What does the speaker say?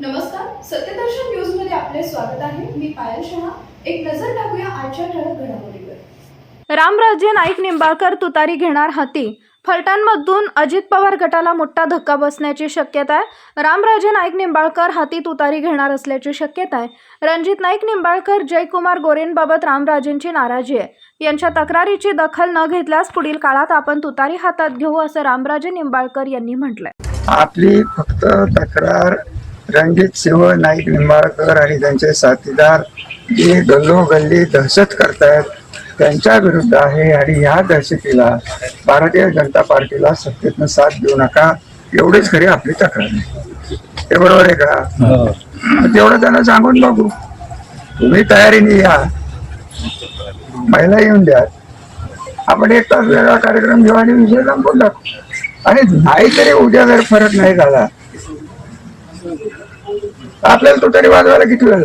नमस्कार सत्यदर्शन न्यूजमध्ये आपले स्वागत आहे. मी पायल शहा. एक नजर टाकूया आजच्या ठळक घडामोडीवर. रामराजे नाईक निंबाळकर तुतारी घेणार हाती. फलटणमधून अजित पवार गटाला मोठा धक्का बसण्याची शक्यता आहे. रामराजे नाईक निंबाळकर हाती तुतारी घेणार असल्याची शक्यता आहे. रणजित नाईक निंबाळकर जयकुमार गोरेंबाबत रामराजेंची नाराजी आहे. यांच्या तक्रारीची दखल न घेतल्यास पुढील काळात आपण तुतारी हातात घेऊ असं रामराजे निंबाळकर यांनी म्हटलंय. आपली फक्त तक्रार रणजित सिंह नाईक निंबाळकर आणि त्यांचे साथीदार जे गल्लोगल्ली दहशत करतायत त्यांच्या विरुद्ध आहे आणि या दहशतीला भारतीय जनता पार्टीला सत्तेतनं साथ देऊ नका. एवढीच खरी आपली तक्रार आहे. ते बरोबर आहे का? मग तेवढं त्यांना सांगून बघू. तुम्ही तयारीने या. महिला येऊन द्या. आपण एक तास वेगळा कार्यक्रम घेऊ आणि विषय संपून टाकू. आणि नाही तरी उद्या जर फरक नाही झाला आपल्याला तो तरी वाजवायला किती वेळ